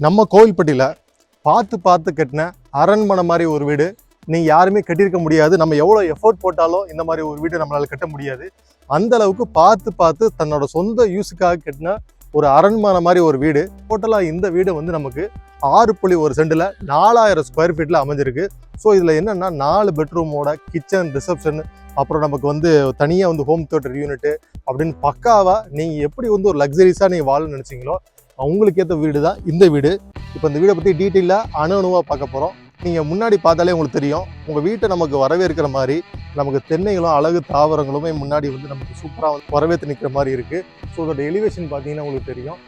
நம்ம கோவில்பட்டியில் பார்த்து பார்த்து கட்டின அரண்மனை மாதிரி ஒரு வீடு. நீங்கள் யாருமே கட்டியிருக்க முடியாது. நம்ம எவ்வளோ எஃபோர்ட் போட்டாலும் இந்த மாதிரி ஒரு வீடு நம்மளால் கட்ட முடியாது. அந்த அளவுக்கு பார்த்து பார்த்து தன்னோட சொந்த யூஸுக்காக கட்டின ஒரு அரண்மனை மாதிரி ஒரு வீடு. டோட்டலாக இந்த வீடு வந்து நமக்கு ஆறு புள்ளி ஒரு சென்டில் நாலாயிரம் ஸ்கொயர் ஃபீட்டில் அமைஞ்சிருக்கு. ஸோ இதில் என்னென்னா நாலு பெட்ரூமோட கிச்சன் ரிசப்ஷன் அப்புறம் நமக்கு வந்து தனியாக வந்து ஹோம் தியேட்டர் யூனிட்டு அப்படின்னு பக்காவாக நீங்கள் எப்படி வந்து ஒரு லக்ஸரிஸாக நீங்கள் வாழணும்னு நினச்சிங்களோ அவங்களுக்கு ஏற்ற வீடு தான் இந்த வீடு. இப்போ இந்த வீடை பற்றி டீட்டெயிலாக அணு அணுவாக பார்க்க போகிறோம் நீங்கள் முன்னாடி பார்த்தாலே உங்களுக்கு தெரியும். உங்கள் வீட்டை நமக்கு வரவேற்கிற மாதிரி நமக்கு தென்னைகளும் அழகு தாவரங்களுமே முன்னாடி வந்து நமக்கு சூப்பராக வந்து வரவேற்று நிற்கிற மாதிரி இருக்குது ஸோ அதோட எலிவேஷன் பார்த்தீங்கன்னா உங்களுக்கு தெரியும்.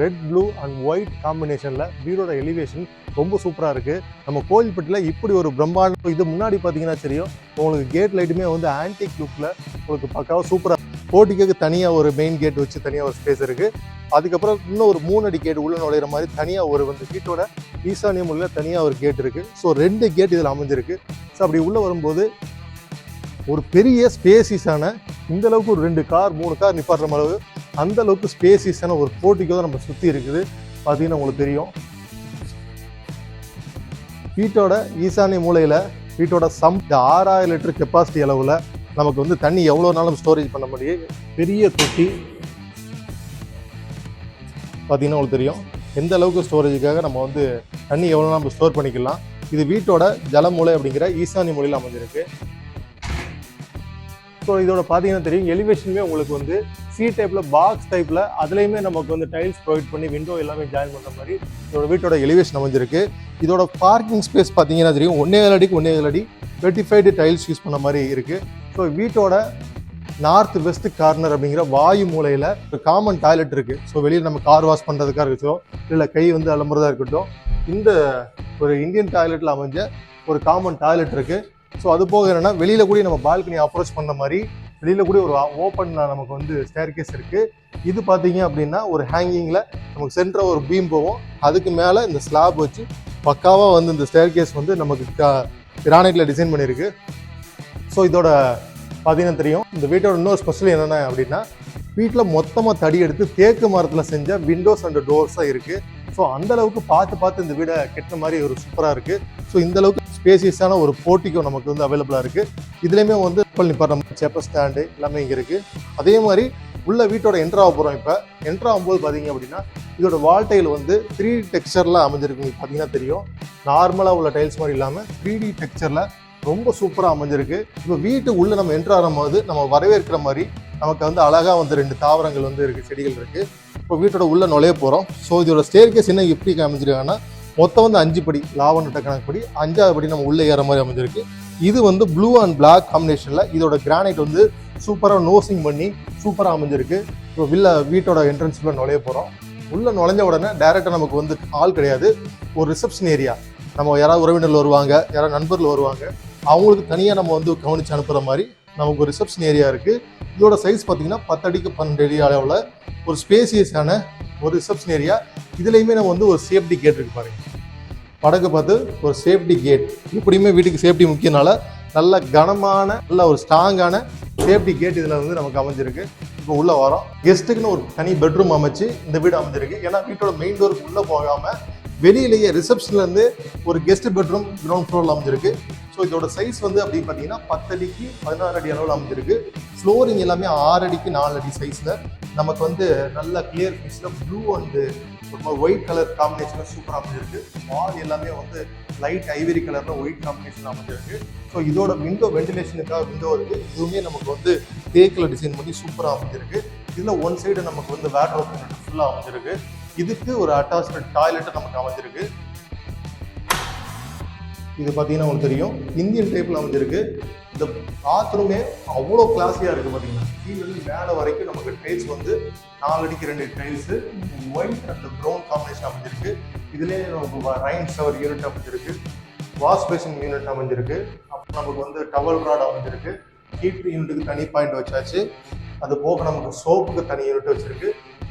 ரெட் ப்ளூ அண்ட் ஒயிட் காம்பினேஷனில் வீடோட எலிவேஷன் ரொம்ப சூப்பராக இருக்குது நம்ம கோயில்பட்டியில் இப்படி ஒரு பிரம்மாண்டம் இது முன்னாடி பார்த்தீங்கன்னா தெரியும். உங்களுக்கு கேட் லைட்டுமே வந்து ஆன்டிக் லுக்கில் உங்களுக்கு பக்காவாக சூப்பராக போட்டிக்கு தனியாக ஒரு மெயின் கேட் வச்சு தனியாக ஒரு ஸ்பேஸ் இருக்குது அதுக்கப்புறம் இன்னும் ஒரு மூணு அடி கேட் உள்ள நுழையிற மாதிரி தனியாக ஒரு வந்து வீட்டோட ஈசானிய முறையில் தனியாக ஒரு கேட் இருக்குது ஸோ ரெண்டு கேட் இதில் அமைஞ்சிருக்கு. ஸோ அப்படி உள்ளே வரும்போது ஒரு பெரிய ஸ்பேசிஸான இந்த அளவுக்கு ஒரு ரெண்டு கார் மூணு கார் நிப்பாட்டுற அளவு அந்த அளவுக்கு ஸ்பேசிஸான ஒரு போர்ட்டிக்கோ தான் நம்ம சுற்றி இருக்குது. பார்த்தீங்கன்னா உங்களுக்கு தெரியும். வீட்டோட ஈசானிய மூலையில் வீட்டோட சம் ஆறாயிரம் லிட்டர் கெப்பாசிட்டி அளவில் நமக்கு வந்து தண்ணி எவ்வளோ நாளும் ஸ்டோரேஜ் பண்ண முடியும்? பெரிய தொட்டி. பார்த்தீங்கன்னா உங்களுக்கு தெரியும். எந்த அளவுக்கு ஸ்டோரேஜுக்காக நம்ம வந்து தண்ணி எவ்வளோ நம்ம ஸ்டோர் பண்ணிக்கலாம். இது வீட்டோட ஜலமூலை அப்படிங்கிற ஈசானி மூலையில் அமைஞ்சிருக்கு. ஸோ இதோட பார்த்தீங்கன்னா தெரியும். எலிவேஷனுமே உங்களுக்கு வந்து சி டைப்பில் பாக்ஸ் டைப்பில் அதுலேயுமே நமக்கு வந்து டைல்ஸ் ப்ரொவைட் பண்ணி விண்டோ எல்லாமே ஜாயின் பண்ணுற மாதிரி இதோட வீட்டோட எலிவேஷன் அமைஞ்சிருக்கு. இதோட பார்க்கிங் ஸ்பேஸ் பார்த்தீங்கன்னா தெரியும். ஒன்னே ஏழு அடிக்கு ஒன்னே ஏழு அடி வெட்டிஃபைடு டைல்ஸ் யூஸ் பண்ண மாதிரி இருக்குது ஸோ வீட்டோட நார்த் வெஸ்ட் கார்னர் அப்படிங்கிற வாயு மூலையில் ஒரு காமன் டாய்லெட் இருக்குது ஸோ வெளியில் நம்ம கார் வாஷ் பண்ணுறதுக்காக இருக்கட்டும் இல்லை கை வந்து அலம்புறதா இருக்கட்டும் இந்த ஒரு இந்தியன் டாய்லெட்டில் அமைஞ்ச ஒரு காமன் டாய்லெட் இருக்குது ஸோ அது போக என்னென்னா வெளியில் கூட நம்ம பால்கனி அப்ரோச் பண்ண மாதிரி வெளியில் கூட ஒரு ஓப்பனில் நமக்கு வந்து ஸ்டேர் கேஸ் இருக்குது இது பார்த்தீங்க அப்படின்னா ஒரு ஹேங்கிங்கில் நமக்கு சென்டராக ஒரு பீம் போகும். அதுக்கு மேலே இந்த ஸ்லாப் வச்சு பக்காவாக வந்து இந்த ஸ்டேர் கேஸ் வந்து நமக்கு கிரானைட்டில் டிசைன் பண்ணியிருக்கு. ஸோ இதோட பார்த்தீங்கன்னா தெரியும். இந்த வீட்டோட இன்னொரு ஸ்பெஷல் என்னென்ன அப்படின்னா வீட்டில் மொத்தமாக தடி எடுத்து தேக்கு மரத்தில் செஞ்ச விண்டோஸ் அண்ட் டோர்ஸாக இருக்குது ஸோ அந்த அளவுக்கு பார்த்து பார்த்து இந்த வீடை கெட்ட மாதிரி ஒரு சூப்பராக இருக்குது ஸோ இந்த அளவுக்கு ஸ்பேசியஸான ஒரு போட்டிக்கும் நமக்கு வந்து அவைலபிளாக இருக்குது இதுலேயுமே வந்து கப்பல் நிப்பாட்டம் சேப்பர் ஸ்டாண்டு எல்லாமே இங்கே இருக்குது அதே மாதிரி உள்ள வீட்டோட என்ட்ரு ஆக போகிறோம் இப்போ. என்ட்ரு ஆகும்போது பார்த்தீங்க அப்படின்னா இதோட வால் டைல் வந்து த்ரீ டி டெக்ஸ்சரில் அமைஞ்சிருக்கு பார்த்தீங்கன்னா தெரியும். நார்மலாக உள்ள டைல்ஸ் மாதிரி இல்லாமல் த்ரீ டி டெக்ஸ்டரில் ரொம்ப சூப்பராக அமைஞ்சிருக்கு. இப்போ வீட்டு உள்ளே நம்ம என்ட்ராகும் போது நம்ம வரவேற்கிற மாதிரி நமக்கு வந்து அழகாக வந்து ரெண்டு தாவரங்கள் வந்து இருக்குது செடிகள் இருக்குது இப்போ வீட்டோட உள்ளே நுழைய போகிறோம் ஸோ இதோட ஸ்டேர்கேஸ் என்ன எப்படி அமைஞ்சிருக்காங்கன்னா மொத்தம் வந்து அஞ்சு படி லாவண்ட கணக்குப்படி அஞ்சாவது படி நம்ம உள்ளே ஏற மாதிரி அமைஞ்சிருக்கு. இது வந்து ப்ளூ அண்ட் பிளாக் காம்பினேஷனில் இதோட கிரானைட் வந்து சூப்பராக நோசிங் பண்ணி சூப்பராக அமைஞ்சிருக்கு. இப்போ வில்ல வீட்டோட என்ட்ரன்ஸில் நுழைய போகிறோம் உள்ளே நுழைஞ்ச உடனே டேரெக்டாக நமக்கு வந்து ஆள் கிடையாது. ஒரு ரிசப்ஷன் ஏரியா நம்ம யாராவது உறவினர்கள் வருவாங்க யாராவது நண்பர்கள் வருவாங்க. அவங்களுக்கு தனியாக நம்ம வந்து கவனித்து அனுப்புகிற மாதிரி நமக்கு ஒரு ரிசப்ஷன் ஏரியா இருக்குது இதோட சைஸ் பார்த்தீங்கன்னா பத்தடிக்கு பன்னெண்டு அடி அளவில் ஒரு ஸ்பேசியஸான ஒரு ரிசப்ஷன் ஏரியா இதுலேயுமே நம்ம வந்து ஒரு சேஃப்டி கேட் இருக்கு பாருங்க. படகு பார்த்து ஒரு சேஃப்டி கேட் எப்படியுமே வீட்டுக்கு சேஃப்டி முக்கியனால நல்ல கனமான நல்ல ஒரு ஸ்ட்ராங்கான சேஃப்டி கேட் இதில் வந்து நமக்கு அமைஞ்சிருக்கு. இப்போ உள்ளே வரோம். கெஸ்ட்டுக்குன்னு ஒரு தனி பெட்ரூம் அமைச்சு இந்த வீடு அமைஞ்சிருக்கு. ஏன்னா வீட்டோட மெயின் டோருக்கு உள்ளே போகாமல் வெளியிலேயே ரிசப்ஷன்லேருந்து ஒரு கெஸ்ட் பெட்ரூம் கிரவுண்ட் ஃப்ளோரில் அமைஞ்சிருக்கு. ஸோ இதோட சைஸ் வந்து அப்படின்னு பார்த்தீங்கன்னா பத்தடிக்கு பதினாறு அடி அளவில் அமைஞ்சிருக்கு. ஃப்ளோரிங் எல்லாமே ஆறு அடிக்கு நாலு அடி சைஸில் நமக்கு வந்து நல்ல கிளியர் ஃபிஷ்ல ப்ளூ அண்டு ஒயிட் கலர் காம்பினேஷனில் சூப்பராக அமைஞ்சிருக்கு. வால் எல்லாமே வந்து லைட் ஐவரி கலரில் ஒயிட் காம்பினேஷன் அமைஞ்சிருக்கு. ஸோ இதோட விண்டோ வென்டிலேஷனுக்காக விண்டோ இருக்குது இதுவுமே நமக்கு வந்து தேக்கில் டிசைன் பண்ணி சூப்பராக அமைஞ்சிருக்கு. இதில் ஒன் சைடு நமக்கு வந்து வேட்ரோப் ஃபுல்லாக அமைஞ்சிருக்கு. இதுக்கு ஒரு அட்டாச்டு டாய்லெட்டை நமக்கு அமைஞ்சிருக்கு. இது பார்த்தீங்கன்னா உங்களுக்கு தெரியும். இந்தியன் டைப்பில் அமைஞ்சிருக்கு. இந்த பாத்ரூமே அவ்வளோ கிளாஸியாக இருக்குது பார்த்தீங்கன்னா கீழே மேலே வரைக்கும் நமக்கு டைல்ஸ் வந்து நாலடிக்கு ரெண்டு tiles white and brown combination அமைஞ்சிருக்கு. இதுலேயே நமக்கு ரைன் ஷவர் யூனிட் அமைஞ்சிருக்கு. வாஷ் பேசின் யூனிட் அமைஞ்சிருக்கு. அப்புறம் நமக்கு வந்து டவல் ராட் அமைஞ்சிருக்கு. ஹீட் யூனிட்டுக்கு தனி பாயிண்ட் வச்சாச்சு. அது போக நமக்கு சோப்புக்கு தனி யூனிட் வச்சிருக்கு.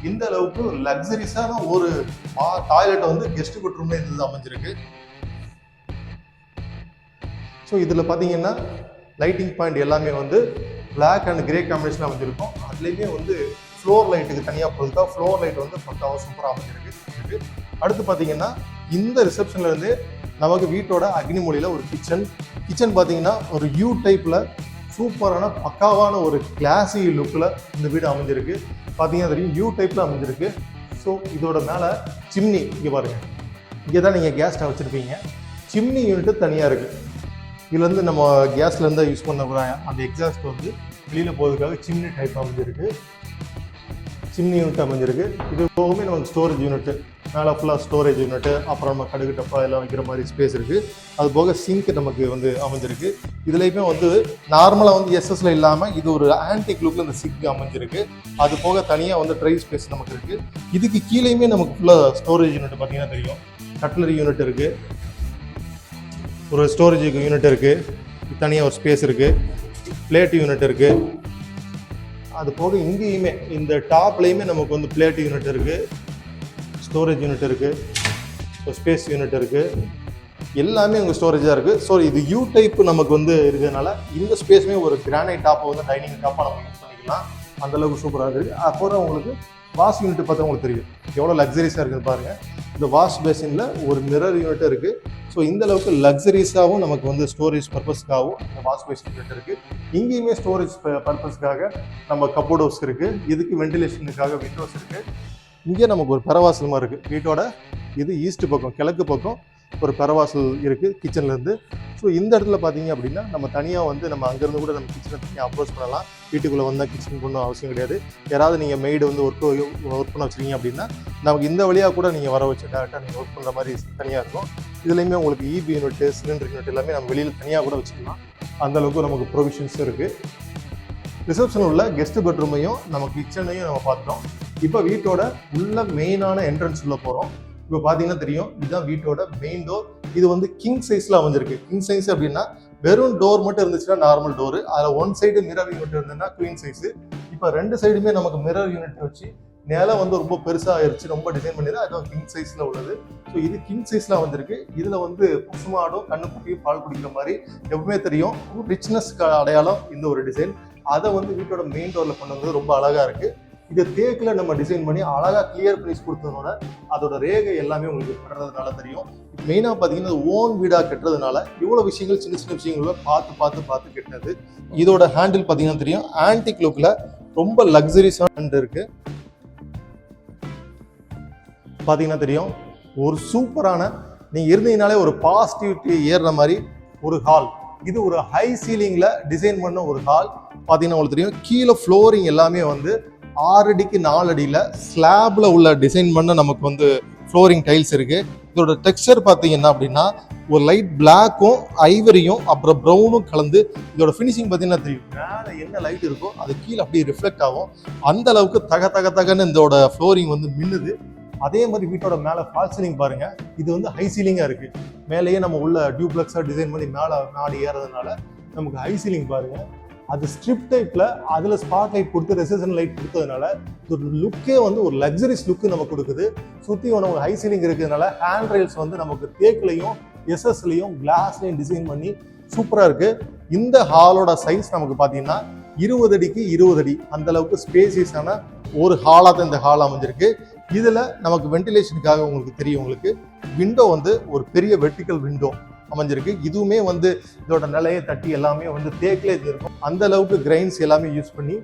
இந்த அளவுக்கு லக்ஸரிஸான ஒரு டாய்லெட்டை வந்து கெஸ்ட் பெட்ரூம்ல இது அமைஞ்சிருக்கு. ஸோ இதில் பார்த்தீங்கன்னா லைட்டிங் பாயிண்ட் எல்லாமே வந்து பிளாக் அண்ட் கிரே காம்பினேஷன் அமைஞ்சிருக்கும். அதுலேயுமே வந்து ஃப்ளோர் லைட்டுக்கு தனியாக போயிருக்கா ஃப்ளோர் லைட் வந்து பக்காவாக சூப்பராக அமைஞ்சிருக்கு. அடுத்து பார்த்தீங்கன்னா இந்த ரிசப்ஷன்லேருந்து நமக்கு வீட்டோட அக்னிமொழியில் ஒரு கிச்சன் கிச்சன் பார்த்தீங்கன்னா ஒரு யூ டைப்பில் சூப்பரான பக்காவான ஒரு கிளாசி லுக்கில் இந்த வீடு அமைஞ்சிருக்கு. பார்த்தீங்கன்னா தெரியும் யூ டைப்பில் அமைஞ்சிருக்கு. ஸோ இதோட மேலே சிம்னி இங்கே பாருங்கள் இங்கே தான் நீங்கள் கேஸ் ஸ்டவ் வச்சுருப்பீங்க சிம்னி யூனிட்டு தனியாக இருக்குது இதுலேருந்து நம்ம கேஸ்லேருந்து யூஸ் பண்ண அந்த எக்ஸாஸ்ட் வந்து வெளியில் போகிறதுக்காக சிம்னி டைப் அமைஞ்சிருக்கு. சிம்னி யூனிட் அமைஞ்சிருக்கு. இது போகவே நமக்கு ஸ்டோரேஜ் யூனிட்டு மேலே ஃபுல்லாக ஸ்டோரேஜ் யூனிட்டு அப்புறம் நம்ம கடுகு டப்பா எல்லாம் வைக்கிற மாதிரி ஸ்பேஸ் இருக்குது அது போக சிங்க் நமக்கு வந்து அமைஞ்சிருக்கு. இதுலேயுமே வந்து நார்மலாக வந்து எஸ்எஸ்ல இல்லாமல் இது ஒரு ஆன்டிக் லுக்கில் இந்த சிங்க் அமைஞ்சிருக்கு. அது போக தனியாக வந்து ட்ரை ஸ்பேஸ் நமக்கு இருக்குது இதுக்கு கீழேயுமே நமக்கு ஃபுல்லாக ஸ்டோரேஜ் யூனிட் பார்த்தீங்கன்னா தெரியும். கட்லரி யூனிட் இருக்குது ஒரு ஸ்டோரேஜ் யூனிட் இருக்குது தனியாக ஒரு ஸ்பேஸ் இருக்குது பிளேட் யூனிட் இருக்குது அது போக இங்கேயுமே இந்த டாப்லேயுமே நமக்கு வந்து பிளேட் யூனிட் இருக்குது ஸ்டோரேஜ் யூனிட் இருக்குது ஸ்பேஸ் யூனிட் இருக்குது எல்லாமே உங்கள் ஸ்டோரேஜாக இருக்குது ஸோ இது யூ டைப் நமக்கு வந்து இருக்கிறதுனால இந்த ஸ்பேஸுமே ஒரு கிரானைட் டாப்பை வந்து டைனிங் டாப்பாக நம்ம யூஸ் பண்ணிக்கலாம். அந்த அளவுக்கு சூப்பராக இருக்குது அப்புறம் உங்களுக்கு வாஷ் யூனிட் பார்த்தா உங்களுக்கு தெரியும். எவ்வளோ லக்ஸரிஸாக இருக்குது பாருங்கள் இந்த வாஷ் பேசினில் ஒரு மிரர் யூனிட் இருக்குது ஸோ இந்த அளவுக்கு லக்ஸரிஸாகவும் நமக்கு வந்து ஸ்டோரேஜ் பர்பஸ்க்காகவும் இந்த வாஷ் பேசின் யூனிட் இருக்குது இங்கேயுமே ஸ்டோரேஜ் பர்பஸ்க்காக நம்ம கப்போர்ட் இருக்குது இதுக்கு வென்டிலேஷனுக்காக விண்டோஸ் இருக்குது இங்கே நமக்கு ஒரு பெரவாசல் மாதிரி இருக்குது வீட்டோட இது ஈஸ்ட் பக்கம் கிழக்கு பக்கம் ஒரு பெறவாசல் இருக்குது கிச்சன்லேருந்து ஸோ இந்த இடத்துல பார்த்தீங்க அப்படின்னா நம்ம தனியாக வந்து நம்ம அங்கேருந்து கூட நம்ம கிச்சனை தனியாக அப்ரோச் பண்ணலாம். வீட்டுக்குள்ளே வந்தால் கிச்சன் பண்ணணும் அவசியம் கிடையாது. யாராவது நீங்கள் மெய்டு வந்து ஒர்க் ஒர்க் பண்ண வச்சுருக்கீங்க அப்படின்னா நமக்கு இந்த வழியாக கூட நீங்கள் வர வச்சு டேரெக்டாக நீங்கள் ஒர்க் பண்ணுற மாதிரி தனியாக இருக்கும். இதுலேயுமே உங்களுக்கு இபி யூனிட்டு சிலிண்டர் யூனிட் எல்லாமே நம்ம வெளியில் தனியாக கூட வச்சுக்கலாம். அந்தளவுக்கு நமக்கு ப்ரொவிஷன்ஸும் இருக்குது ரிசப்ஷன் உள்ள கெஸ்ட் பெட்ரூமையும் நம்ம கிச்சனையும் நம்ம பார்த்தோம். இப்போ வீட்டோட உள்ள மெயினான என்ட்ரன்ஸ் உள்ள போகிறோம் இப்போ பார்த்தீங்கன்னா தெரியும் இதுதான் வீட்டோட மெயின் டோர் இது வந்து கிங் சைஸில் அமைஞ்சிருக்கு. கிங் சைஸ் அப்படின்னா வெறும் டோர் மட்டும் இருந்துச்சுன்னா நார்மல் டோர் அதில் ஒன் சைடு மிரர் யூனிட் இருந்ததுன்னா குவீன் சைஸு இப்போ ரெண்டு சைடுமே நமக்கு மிரர் யூனிட் வச்சு நிலம் வந்து ரொம்ப பெருசாக ஆயிடுச்சு ரொம்ப டிசைன் பண்ணிது அதுவும் கிங் சைஸில் உள்ளது. ஸோ இது கிங் சைஸில் வந்திருக்கு இதில் வந்து பசுமாடும் கண்ணுக்குட்டியும் பால் குடிக்கிற மாதிரி எப்பவுமே தெரியும். ரிச்னஸ்க்கு அடையாளம் இந்த ஒரு டிசைன் அதை வந்து வீட்டோட மெயின் டோரில் கொண்டு வந்தது ரொம்ப அழகாக இருக்குது இது தேக்கில் நம்ம டிசைன் பண்ணி அழகாக கிளியர் பிரைஸ் கொடுத்ததுனால அதோட ரேகை எல்லாமே உங்களுக்கு கட்டுறதுனால தெரியும். மெயினாக பார்த்தீங்கன்னா ஓன் வீடாக கட்டுறதுனால இவ்வளோ விஷயங்கள் சின்ன சின்ன விஷயங்கள பார்த்து பார்த்து பார்த்து கட்டினது இதோட ஹேண்டில் பார்த்தீங்கன்னா தெரியும். ஆன்டிக் லுக்கில் ரொம்ப லக்ஸரிஸாக இருக்குது பார்த்தீங்கன்னா தெரியும். ஒரு சூப்பரான நீங்கள் இருந்தீங்கனாலே ஒரு பாசிட்டிவிட்டி ஏறுற மாதிரி ஒரு ஹால் இது ஒரு ஹை சீலிங்கில் டிசைன் பண்ண ஒரு ஹால் பார்த்தீங்கன்னா உங்களுக்கு தெரியும். கீழே ஃப்ளோரிங் எல்லாமே வந்து ஆறு அடிக்கு நாலு அடியில் ஸ்லாப்ல உள்ள டிசைன் பண்ண நமக்கு வந்து ஃப்ளோரிங் டைல்ஸ் இருக்கு. இதோட டெக்ஸ்சர் பார்த்தீங்கன்னா அப்படின்னா ஒரு லைட் பிளாக்கும் ஐவரியும் அப்புறம் ப்ரௌனும் கலந்து இதோட ஃபினிஷிங் பார்த்தீங்கன்னா தெரியும். மேலே என்ன லைட் இருக்கோ அது கீழே அப்படியே ரிஃப்ளெக்ட் ஆகும். அந்த அளவுக்கு தக தக தகன்னு இதோட ஃப்ளோரிங் வந்து மின்னுது. அதே மாதிரி வீட்டோட மேலே ஃபால் சீலிங் பாருங்க. இது வந்து ஹை சீலிங்காக இருக்கு. மேலேயே நம்ம உள்ள டியூப்ளெக்ஸாக டிசைன் பண்ணி மேலே நாடு ஏறதுனால நமக்கு ஹை சீலிங் பாருங்க. அது ஸ்ட்ரிப் டைப்பில் அதில் ஸ்பாட் லைட் கொடுத்து ரெசிஷன் லைட் கொடுத்ததுனால ஒரு லுக்கே வந்து ஒரு லக்ஸரிஸ் லுக்கு நமக்கு கொடுக்குது. சுற்றி நமக்கு ஹை சீலிங் இருக்கிறதுனால ஹேண்ட் ரெயில்ஸ் வந்து நமக்கு தேக்கிலையும் எஸ்எஸ்லையும் கிளாஸ்லையும் டிசைன் பண்ணி சூப்பராக இருக்குது இந்த ஹாலோட சைஸ் நமக்கு பார்த்தீங்கன்னா இருபது அடிக்கு இருபது அடி அந்த அளவுக்கு ஸ்பேசியஸான ஒரு ஹாலாக தான் இந்த ஹால் அமைஞ்சிருக்கு. இதில் நமக்கு வென்டிலேஷனுக்காக உங்களுக்கு தெரியும் உங்களுக்கு விண்டோ வந்து ஒரு பெரிய வெர்டிக்கல் விண்டோ அமைஞ்சிருக்கு. இதுவுமே வந்து இதோட நிலையை தட்டி எல்லாமே வந்து தேக்கிலே இது இருக்கும். அந்த அளவுக்கு கிரைன்ஸ் எல்லாமே யூஸ் பண்ணி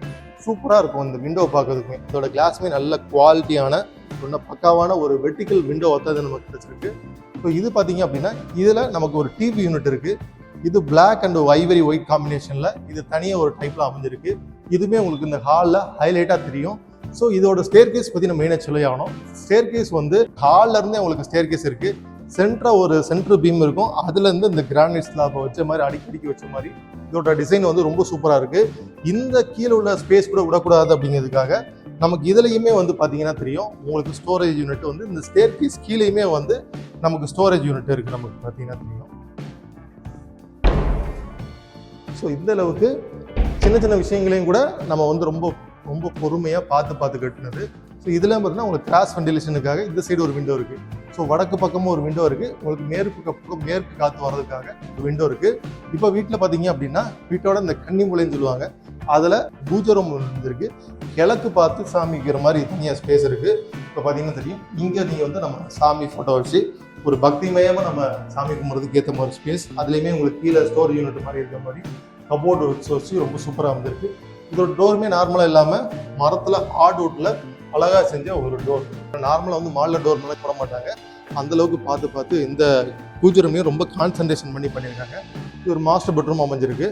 சூப்பராக இருக்கும் இந்த விண்டோ பார்க்கறதுக்குமே இதோட கிளாஸுமே நல்ல குவாலிட்டியான ஒன்று பக்காவான ஒரு வெர்டிக்கல் விண்டோ ஒத்தது நமக்கு கிடைச்சிருக்கு. ஸோ இது பார்த்தீங்க அப்படின்னா இதில் நமக்கு ஒரு டிவி யூனிட் இருக்குது இது பிளாக் அண்ட் ஐவரி ஒயிட் காம்பினேஷனில் இது தனியாக ஒரு டைப்பில் அமைஞ்சிருக்கு. இதுவுமே உங்களுக்கு இந்த ஹாலில் ஹைலைட்டாக தெரியும். ஸோ இதோட ஸ்டேர் கேஸ் பற்றி நம்ம மெயினாக சொல்லி ஆகணும். ஸ்டேர் கேஸ் வந்து ஹாலில் இருந்தே உங்களுக்கு ஸ்டேர் கேஸ் இருக்குது சென்டரா ஒரு சென்ட்ரு பீம் இருக்கும். அதுலேருந்து இந்த கிரானைட் ஸ்லாப் வச்ச மாதிரி அடிக்கடிக்கு வச்ச மாதிரி இதோட டிசைன் வந்து ரொம்ப சூப்பராக இருக்குது இந்த கீழே உள்ள ஸ்பேஸ் கூட விடக்கூடாது அப்படிங்கிறதுக்காக நமக்கு இதுலேயுமே வந்து பார்த்தீங்கன்னா தெரியும். உங்களுக்கு ஸ்டோரேஜ் யூனிட் வந்து இந்த ஸ்டேர் கேஸ் கீழேயுமே வந்து நமக்கு ஸ்டோரேஜ் யூனிட் இருக்குது நமக்கு பார்த்தீங்கன்னா தெரியும். ஸோ இந்த அளவுக்கு சின்ன சின்ன விஷயங்களையும் கூட நம்ம வந்து ரொம்ப ரொம்ப பொறுமையாக பார்த்து பார்த்து கட்டினது. ஸோ இதில் பார்த்தீங்கன்னா உங்களுக்கு கிராஸ் வெண்டிலேஷனுக்காக இந்த சைடு ஒரு விண்டோ இருக்குது ஸோ வடக்கு பக்கமும் ஒரு விண்டோ இருக்குது உங்களுக்கு மேற்கு பக்கம் மேற்கு காற்று வர்றதுக்காக ஒரு விண்டோ இருக்குது இப்போ வீட்டில் பார்த்தீங்க அப்படின்னா வீட்டோட இந்த கன்னி மூலைன்னு சொல்லுவாங்க. அதில் பூஜரம் இருந்திருக்கு. கிழக்கு பார்த்து சாமி வைக்கிற மாதிரி தனியாக ஸ்பேஸ் இருக்குது இப்போ பார்த்தீங்கன்னா தெரியும். இங்கே நீங்கள் வந்து நம்ம சாமி ஃபோட்டோ வச்சு ஒரு பக்திமயமாக நம்ம சாமி கும்பிட்றதுக்கு ஏற்ற மாதிரி ஸ்பேஸ் அதுலேயுமே உங்களுக்கு கீழே ஸ்டோர் யூனிட் மாதிரி இருக்கிற மாதிரி கபோர்டு வச்சு ரொம்ப சூப்பராக வந்திருக்கு. இதோட டோருமே நார்மலாக இல்லாமல் மரத்தில் ஹார்ட்வுட்டில் அழகாக செஞ்ச ஒரு டோர் நார்மலாக வந்து மாலில் டோர் மேலே போட மாட்டாங்க. அந்த அளவுக்கு பார்த்து பார்த்து இந்த பூஜை ரொம்ப கான்சன்ட்ரேஷன் பண்ணி பண்ணியிருக்காங்க. இது ஒரு மாஸ்டர் பெட்ரூம் அமைஞ்சிருக்கு.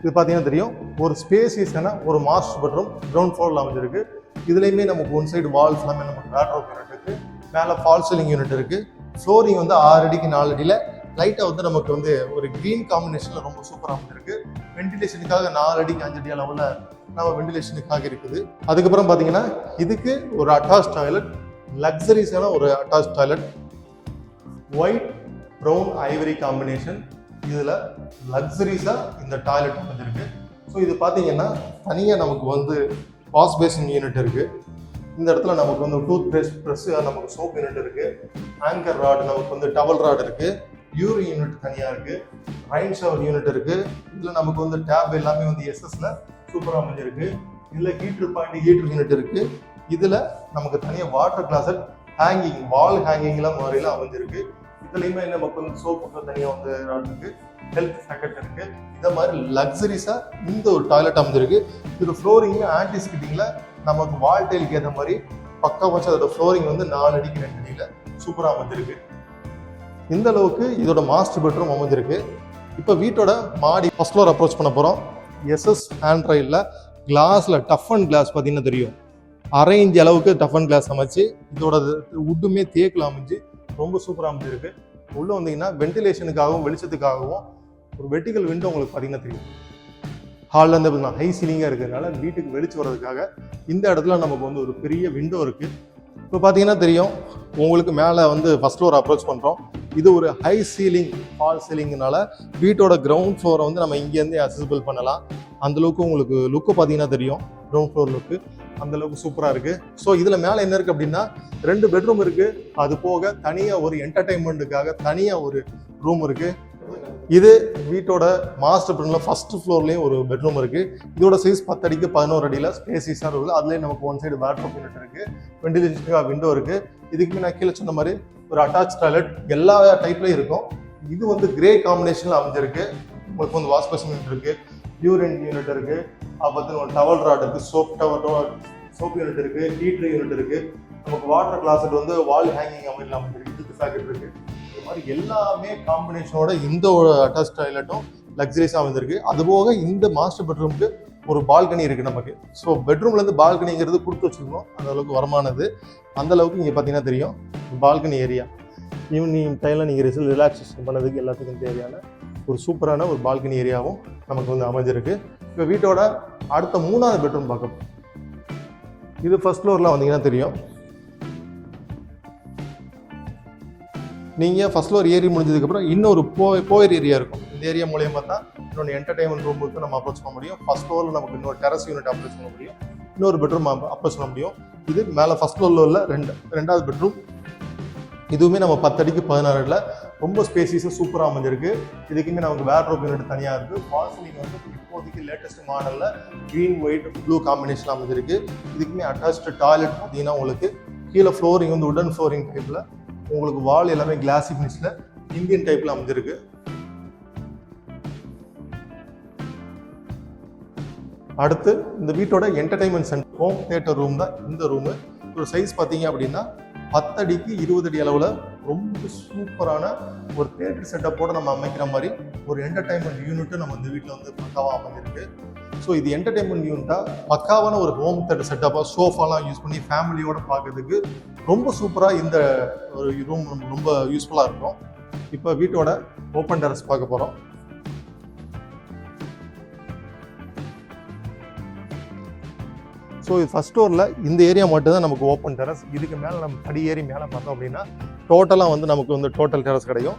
இது பார்த்தீங்கன்னா தெரியும். ஒரு ஸ்பேசியஸான ஒரு மாஸ்டர் பெட்ரூம் கிரவுண்ட் ஃப்ளோரில் அமைஞ்சிருக்கு. இதுலேயுமே நமக்கு ஒன் சைடு வால்ஸ் எல்லாமே நமக்கு பேட்ரோப் யூனிட் இருக்குது மேலே ஃபால் சீலிங் யூனிட் இருக்குது ஃப்ளோரிங் வந்து ஆறு அடிக்கு நாலு அடியில். லைட்டாக வந்து நமக்கு வந்து ஒரு க்ரீன் காம்பினேஷனில் ரொம்ப சூப்பராக அமைஞ்சிருக்கு. வென்டிலேஷனுக்காக நாலு அடிக்கு அஞ்சு அடி அளவில் நம்ம வெண்டிலேஷனுக்காக இருக்குது. அதுக்கப்புறம் பார்த்தீங்கன்னா இதுக்கு ஒரு அட்டாச் டாய்லெட் லக்ஸரிஸான ஒரு attach toilet white brown ivory combination இதில் லக்ஸரிஸாக இந்த டாய்லெட் வந்துருக்கு. ஸோ இது பார்த்தீங்கன்னா தனியாக நமக்கு வந்து வாஷ் பேசின் யூனிட் இருக்குது இந்த இடத்துல நமக்கு வந்து டூத் பேஸ்ட் ப்ரெஸ்ஸு நமக்கு சோப் யூனிட் இருக்குது ஆங்கர் ராடு நமக்கு வந்து டவல் ராடு இருக்குது யூரி யூனிட் தனியாக இருக்குது ரைன் ஷவர் யூனிட் இருக்குது இதில் நமக்கு வந்து டேப் எல்லாமே வந்து எஸ்எஸில் சூப்பராக அமைஞ்சிருக்கு. இதில் ஹீட்டர் பாயிண்ட் ஹீட்டர் யூனிட் இருக்குது இதில் நமக்கு தனியாக வாட்டர் கிளாஸட் ஹேங்கிங் வால் ஹேங்கிங்லாம் முறையில் அமைஞ்சிருக்கு. இதுலேயுமே நமக்கு வந்து சோப்புக்கு தனியாக வந்து இருக்கு. ஹெல்த் பேக்கெட் இருக்கு. இந்த மாதிரி லக்ஸரிஸாக இந்த ஒரு டாய்லெட் அமைஞ்சிருக்கு. இது ஃப்ளோரிங் ஆன்டி நமக்கு வால் டைலுக்கு ஏற்ற மாதிரி பக்கம் வச்சு அதோட ஃப்ளோரிங் வந்து நாலு அடிக்கு ரெண்டு அடியில் சூப்பராக அமைஞ்சிருக்கு. இந்த அளவுக்கு இதோட மாஸ்டர் பெட்ரூம் அமைஞ்சிருக்கு. இப்போ வீட்டோட மாடி ஃபர்ஸ்ட் ஃப்ளோர் அப்ரோச் பண்ண போகிறோம் எஸ்எஸ் ஹேண்ட் ரயிலில் கிளாஸில் டஃப் அண்ட் கிளாஸ் பார்த்தீங்கன்னா தெரியும். அரை இஞ்சி அளவுக்கு டஃப் அண்ட் கிளாஸ் அமைச்சு இதோட உட்டுமே தேக்கில் அமைஞ்சு ரொம்ப சூப்பராக அமைஞ்சிருக்கு. உள்ளே வந்தீங்கன்னா வென்டிலேஷனுக்காகவும் வெளிச்சத்துக்காகவும் ஒரு வெர்டிகல் விண்டோ உங்களுக்கு பார்த்தீங்கன்னா தெரியும். ஹாலில் இருந்து பார்த்தீங்கன்னா ஹை சீலிங்காக இருக்கிறதுனால வீட்டுக்கு வெளிச்சு வர்றதுக்காக இந்த இடத்துல நமக்கு வந்து ஒரு பெரிய விண்டோ இருக்குது இப்போ பார்த்தீங்கன்னா தெரியும் உங்களுக்கு மேலே வந்து ஃபஸ்ட் ஃப்ளோர் அப்ரோச் பண்ணுறோம் இது ஒரு ஹை சீலிங் ஃபால் சீலிங்னால வீட்டோட கிரவுண்ட் ஃப்ளோரை வந்து நம்ம இங்கேருந்தே அசசிபிள் பண்ணலாம். அந்தளவுக்கு உங்களுக்கு லுக்கு பார்த்தீங்கன்னா தெரியும் கிரவுண்ட் ஃப்ளோர் லுக்கு அந்தளவுக்கு சூப்பராக இருக்குது ஸோ இதில் மேலே என்ன இருக்குது அப்படின்னா ரெண்டு பெட்ரூம் இருக்குது அது போக தனியாக ஒரு என்டர்டைன்மெண்ட்டுக்காக தனியாக ஒரு ரூம் இருக்குது இது வீட்டோட மாஸ்டர் பிளான்ல ஃபர்ஸ்ட் ஃப்ளோர்லேயும் ஒரு பெட்ரூம் இருக்கு. இதோட சைஸ் பத்து அடிக்கு பதினோரு அடியில் ஸ்பேசிஸாக இருக்குது அதுலேயே நமக்கு ஒன் சைடு பேட்ரூம் யூனிட் இருக்கு. வெண்டிலேஷனுக்காக விண்டோ இருக்கு. இதுக்குமே நான் கீழே சொன்ன மாதிரி ஒரு அட்டாச் டாய்லெட் எல்லா டைப்லையும் இருக்கும். இது வந்து கிரே காம்பினேஷனில் அமைஞ்சிருக்கு. உங்களுக்கு வந்து வாஷ் பேஷன் யூனிட் இருக்குது யூரின் யூனிட் இருக்குது அப்புறம் ஒரு டவல் ராட் இருக்குது சோப் டவர் சோப் யூனிட் இருக்குது ஹீட்டர் யூனிட் இருக்குது நமக்கு வாட்டர் கிளாசட் வந்து வால் ஹேங்கிங் அமைதியில் அமைஞ்சிருக்கு இதுக்கு சாக்கெட் இருக்குது இந்த மாதிரி எல்லாமே காம்பினேஷனோட இந்த ஒரு அட்டாச் டாய்லெட்டும் லக்ஸரிஸாக அமைஞ்சிருக்கு. அதுபோக இந்த மாஸ்டர் பெட்ரூமுக்கு ஒரு பால்கனி இருக்கு நமக்கு. ஸோ பெட்ரூம்லேருந்து பால்கனிங்கிறது கொடுத்து வச்சிருக்கோம் அந்த அளவுக்கு வரமானது. அந்த அளவுக்கு இங்கே பார்த்தீங்கன்னா தெரியும். பால்கனி ஏரியா ஈவினிங் டைமில் நீங்கள் ரிசல் ரிலாக்ஸேஷன் பண்ணதுக்கு எல்லாத்துக்கும் தேவையான ஒரு சூப்பரான ஒரு பால்கனி ஏரியாவும் நமக்கு வந்து அமைஞ்சிருக்கு. இப்போ வீட்டோட அடுத்த மூணாவது பெட்ரூம் பார்க்க இது ஃபர்ஸ்ட் ஃப்ளோரில் வந்தீங்கன்னா தெரியும். நீங்கள் ஃபர்ஸ்ட் ஃப்ளோர் ஏறி முடிஞ்சதுக்கப்புறம் இன்னொரு போ போயர் ஏரியா இருக்கும். இந்த ஏரியா மூலியமாக தான் இன்னொன்று என்டர்டைன்மெண்ட் ரூமுக்கு நம்ம அப்ரோச் பண்ண முடியும். ஃபர்ஸ்ட் ஃப்ளோரில் நமக்கு இன்னொரு டெரஸ் யூனிட் அப்ரோச் பண்ண முடியும். இன்னொரு பெட்ரூம் அப்ரோச் பண்ண முடியும். இது மேலே ஃபஸ்ட் ஃப்ளோரில் உள்ள ரெண்டு ரெண்டாவது பெட்ரூம் இதுவுமே நம்ம பத்தடிக்கு பதினாறுல ரொம்ப ஸ்பேசிஸாக சூப்பராக அமைஞ்சிருக்கு. இதுக்குமே நமக்கு வேர்ட்ரோப் யூனிட் தனியாக இருக்குது ஃபால் சீலிங் வந்து இப்போதைக்கு லேட்டஸ்ட் மாடலில் க்ரீன் ஒயிட் ப்ளூ காம்பினேஷன் அமைஞ்சிருக்கு. இதுக்குமே அட்டாச்டு டாய்லெட் பார்த்தீங்கன்னா உங்களுக்கு கீழே ஃப்ளோரிங் வந்து உடன் ஃப்ளோரிங் டைப்பில் உங்களுக்கு வால் எல்லாமே கிளாசி ஃபினிஷில் இந்தியன் டைப்பில் அமைஞ்சிருக்கு. அடுத்து இந்த வீட்டோட entertainment centre home theatre room தான் இந்த ரூமு ஒரு சைஸ் பார்த்தீங்க அப்படின்னா பத்தடிக்கு இருபது அடி அளவில் ரொம்ப சூப்பரான ஒரு தேட்டர் செட்டப்போடு நம்ம அமைக்கிற மாதிரி ஒரு என்டர்டைன்மெண்ட் யூனிட்டும் நம்ம இந்த வீட்டில் வந்து பக்காவாக அமைஞ்சிருக்கு. ஸோ இது என்டர்டைன்மெண்ட் யூனிட்டாக பக்காவான ஒரு ஹோம் தேட்டர் செட்டப்பாக சோஃபாலாம் யூஸ் பண்ணி ஃபேமிலியோடு பார்க்கறதுக்கு ரொம்ப சூப்பராக இந்த ஒரு ரூம் ரொம்ப யூஸ்ஃபுல்லாக இருக்கும். இப்போ வீட்டோட ஓப்பன் டெரஸ் பார்க்க போகிறோம் ஸோ இது ஃபஸ்ட் ஃப்ளோரில் இந்த ஏரியா மட்டும் தான் நமக்கு ஓப்பன் டெரஸ் இதுக்கு மேலே நம்ம படி ஏறி மேலே பார்த்தோம் அப்படின்னா டோட்டலாக வந்து நமக்கு வந்து டோட்டல் டெரஸ் கிடைக்கும்.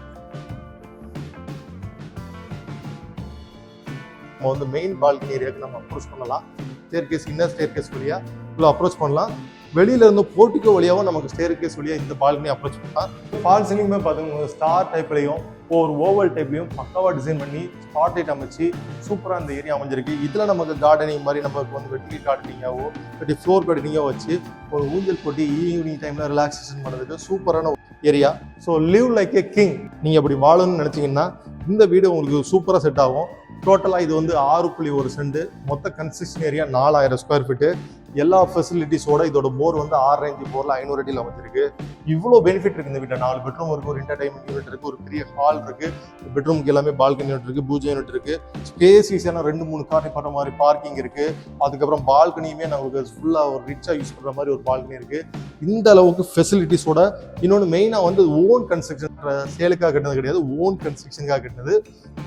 நம்ம வந்து மெயின் பால்கனி ஏரியாவுக்கு நம்ம அப்ரோச் பண்ணலாம். Staircase inner staircase வழியாக இவ்வளோ அப்ரோச் பண்ணலாம். வெளியில இருந்து போர்ட்டிக்கோ வழியாகவும் நமக்கு ஸ்டேர் கேஸ் வழியாக இந்த பால்கனி அப்ரோச் பண்ணலாம். ஃபால் சீலிங்குமே பார்த்தீங்கன்னா ஸ்டார் டைப்லையும் ஒரு ஓவல் டைப்லையும் பக்காவாக டிசைன் பண்ணி ஸ்பாட் லைட் அமைச்சு சூப்பராக இந்த ஏரியா அமைஞ்சிருக்கு. இதில் நமக்கு கார்டனிங் மாதிரி நமக்கு வந்து வெட்டி கார்டனிங்காவோ இல்லாட்டி ஃப்ளோர் கார்டனிங்காக வச்சு ஒரு ஊஞ்சல் போட்டு ஈவினிங் டைமில் ரிலாக்ஸேஷன் பண்ணுறதுக்கு சூப்பரான area so live like a king நீங்கள் அப்படி வாழணும்னு நினச்சிங்கன்னா இந்த வீடு உங்களுக்கு சூப்பராக செட் ஆகும். டோட்டலாக இது வந்து ஆறு புள்ளி ஒரு சென்ட். மொத்த கன்ஸ்ட்ரக்ஷன் ஏரியா நாலாயிரம் ஸ்கொயர் ஃபீட்டு எல்லா ஃபெசிலிட்டிஸோட இதோட போர் வந்து ஆறு ரேஞ்சு போரில் ஐநூறு அடியில் அமைஞ்சிருக்கு. இவ்வளோ பெனிஃபிட் இருக்கு இந்த வீட்டில் நாலு பெட்ரூம் இருக்குது ஒரு என்டர்டைன்மெண்ட் யூனிட் இருக்குது ஒரு பெரிய ஹால் இருக்குது பெட்ரூமுக்கு எல்லாமே பால்கனி யூனிட் இருக்குது பூஜை யூனிட் இருக்கு. ஸ்பேசிஸான ரெண்டு மூணு கார் பண்ற மாதிரி பார்க்கிங் இருக்குது அதுக்கப்புறம் பால்கனியுமே நமக்கு ஃபுல்லாக ஒரு ரிச்சாக யூஸ் பண்ணுற மாதிரி ஒரு பால்கனி இருக்குது இந்த அளவுக்கு ஃபெசிலிட்டிஸோட இன்னொன்று மெயினாக வந்து ஓன் கன்ஸ்ட்ரக்ஷன் சேலுக்காக கட்டினது கிடையாது ஓன் கன்ஸ்ட்ரக்ஷனுக்காக கட்டினது.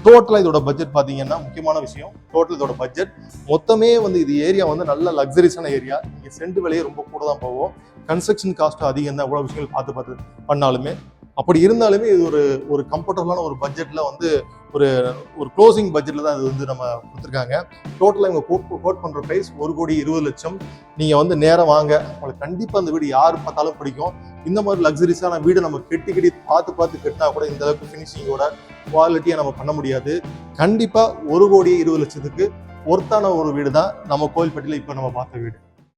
டோட்டலாக இதோட பட்ஜெட் பார்த்தீங்கன்னா முக்கியமான விஷயம் டோட்டல் இதோட பட்ஜெட் மொத்தமே வந்து இது ஏரியா வந்து நல்ல லக்ஸரிஸான ஏரியா இங்கே சென்ட் விலையே ரொம்ப கூட தான் போகும் கன்ஸ்ட்ரக்ஷன் காஸ்ட் அதிகம் தான் எவ்வளோ விஷயங்கள் பார்த்து பார்த்து பண்ணாலுமே. அப்படி இருந்தாலுமே இது ஒரு ஒரு கம்ஃபர்டபுளான ஒரு பட்ஜெட்டில் வந்து ஒரு ஒரு க்ளோசிங் பட்ஜெட்டில் தான் இது வந்து நம்ம கொடுத்துருக்காங்க. டோட்டலாக இவங்க கோட் கோட் பண்ணுற ப்ரைஸ் ஒரு கோடி இருபது லட்சம். நீங்கள் வந்து நேரம் வாங்க. உங்களுக்கு கண்டிப்பாக அந்த வீடு யார் பார்த்தாலும் பிடிக்கும். இந்த மாதிரி லக்ஸரிஸான வீடு நம்ம கெட்டி கட்டி பார்த்து பார்த்து கட்டினா கூட இந்த அளவுக்கு ஃபினிஷிங்கோட குவாலிட்டியாக நம்ம பண்ண முடியாது. கண்டிப்பாக ஒரு கோடி இருபது லட்சத்துக்கு ஒர்த்தான ஒரு வீடு தான் நம்ம கோயில்பட்டியில் இப்போ நம்ம பார்த்த வீடு.